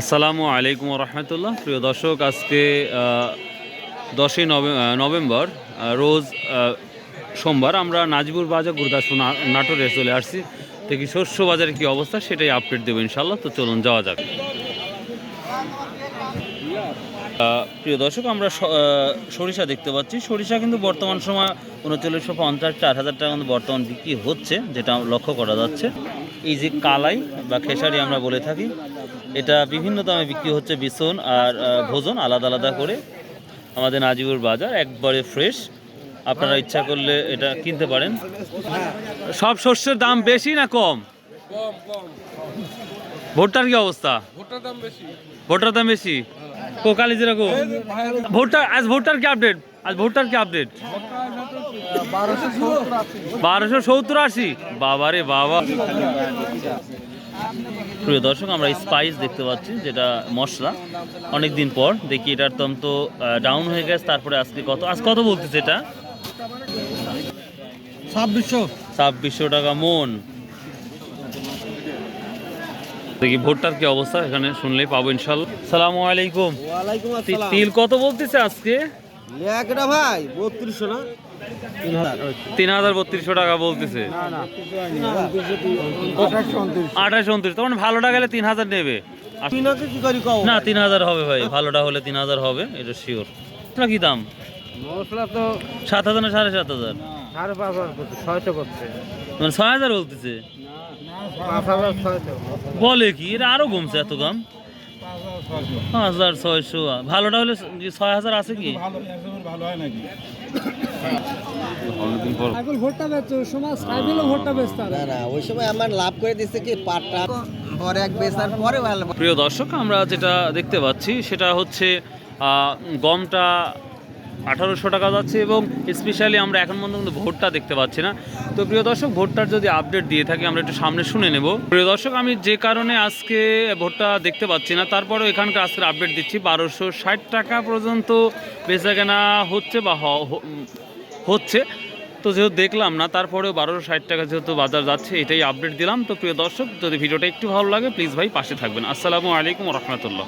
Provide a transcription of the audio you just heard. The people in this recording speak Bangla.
আসসালামু আলাইকুম রহমতুল্লাহ প্রিয় দর্শক, আজকে দশই নভেম্বর রোজ সোমবার আমরা নাজিবুর বাজার গুরুদাসপুর নাটোরে চলে আসছি। দেখি শস্য বাজারে কী অবস্থা সেটাই আপডেট দেবো ইনশাল্লাহ তো চলুন, যাওয়া যাক। প্রিয় দর্শক, আমরা সরিষা দেখতে পাচ্ছি। সরিষা কিন্তু বর্তমান সময় উনচল্লিশশো পঞ্চাশ চার হাজার টাকা কিন্তু বর্তমান বিক্রি হচ্ছে, যেটা লক্ষ্য করা যাচ্ছে। এই যে কালাই বা খেসারি আমরা বলে থাকি এটা বিভিন্ন দামে বিক্রি হচ্ছে বিছন আর ভোজন আলাদা আলাদা করে আমাদের নাজিবুর বাজার, একবারে ফ্রেশ। আপনারা ইচ্ছা করলে এটা কিনতে পারেন। সব শস্যের দাম বেশি না কম? কম কি অবস্থা? ভুট্টার দাম বেশি। কোকালি যেরকম। ভুট্টা আজ ভুট্টার কি আপডেট? আজ ভুট্টার কি আপডেট? বারোশো সত্তর আশি। বাবা রে বাবা। প্রিয় দর্শক আমরা স্পাইস দেখতে পাচ্ছি যেটা মশলা। অনেক দিন পর দেখি এটার দাম তো ডাউন হয়ে গেছে তারপরে আজকে কত আজ কত বলতেছে এটা? ছাব্বিশশো। ছাব্বিশশো টাকা মন। দেখি ভোটটার কি অবস্থা এখানে শুনলেই পাবো ইনশাল্লাহ। সালামু আলাইকুম। তিল কত বলতেছে আজকে? একটা ভাই বত্রিশশো না? তিন হাজার। বত্রিশশো টাকা বলতেছে। আঠাশ উনত্রিশ। তখন ভালোটা গেলে তিন হাজার নেবে। না তিন হাজার হবে ভাই ভালোটা হলে তিন হাজার হবে এটা শিওর আপনার কি দাম? মশলা তো সাত হাজার না সাড়ে সাত হাজার? সাড়ে পাঁচ হাজার ছয়শো করছে মানে ছয় হাজার বলতেছে? পাঁচ হাজার ছয়শো। বলে কি? এটা আরও কমছে এত দাম? হাজার ছয়শো। ভালোটা হলে ছয় হাজার আছে কি? অনেকদিন পর। এখন ভোটটা বেচছো সমাজ ভোটটা বেচতে না না ওই সময় আমার লাভ করে দিচ্ছে কি পাটটা পরে এক বেচার পরে ভালো। প্রিয় দর্শক আমরা যেটা দেখতে পাচ্ছি সেটা হচ্ছে গমটা আঠারোশো টাকা যাচ্ছে এবং স্পেশালি আমরা এখন পর্যন্ত ভোটটা দেখতে পাচ্ছি না। তো প্রিয় দর্শক, ভোটটার যদি আপডেট দিয়ে থাকি, আমরা একটু সামনে শুনে নেব। প্রিয় দর্শক, আমি যে কারণে আজকে ভোটটা দেখতে পাচ্ছি না, তারপরেও এখানকার আজকের আপডেট দিচ্ছি। বারোশো ষাট টাকা পর্যন্ত বেচা কেনা হচ্ছে বা হচ্ছে। তো যেহেতু দেখলাম না, তারপরেও বারোশো ষাট টাকা যেহেতু বাজার যাচ্ছে, এটাই আপডেট দিলাম। তো প্রিয় দর্শক, যদি ভিডিওটা একটু ভালো লাগে প্লিজ ভাই পাশে থাকবেন। আসসালামু আলাইকুম রহমতুল্লাহ।